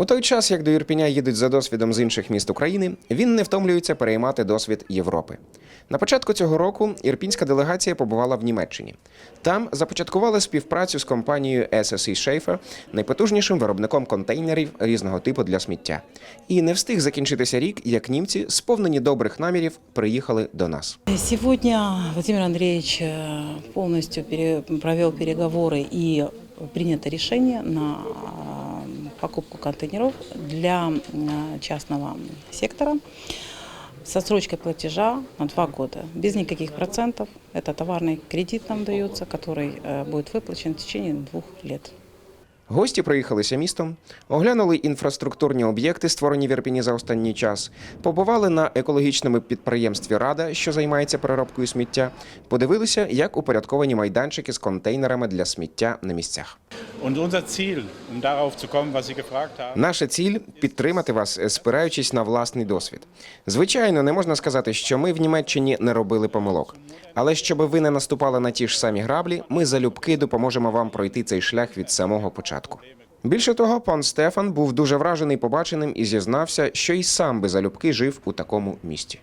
У той час, як до Ірпіня їдуть за досвідом з інших міст України, він не втомлюється переймати досвід Європи. На початку цього року ірпінська делегація побувала в Німеччині. Там започаткували співпрацю з компанією SSE Schaefer, найпотужнішим виробником контейнерів різного типу для сміття. І не встиг закінчитися рік, як німці, сповнені добрих намірів, приїхали до нас. Сегодня Владимир Андреевич э, полностью пере- провел переговоры и принято решение на э, покупку контейнеров для э, частного сектора с отсрочкой платежа на два года, без никаких процентов. Это товарный кредит нам дается, который э, будет выплачен в течение двух лет. Гості проїхалися містом, оглянули інфраструктурні об'єкти, створені в Ірпіні за останній час, побували на екологічному підприємстві Рада, що займається переробкою сміття, подивилися, як упорядковані майданчики з контейнерами для сміття на місцях. Um Наша ціль підтримати вас, спираючись на власний досвід. Звичайно, не можна сказати, що ми в Німеччині не робили помилок. Але щоб ви не наступали на ті ж самі граблі, ми залюбки допоможемо вам пройти цей шлях від самого початку. Більше того, пан Стефан був дуже вражений побаченим і зізнався, що й сам би залюбки жив у такому місті.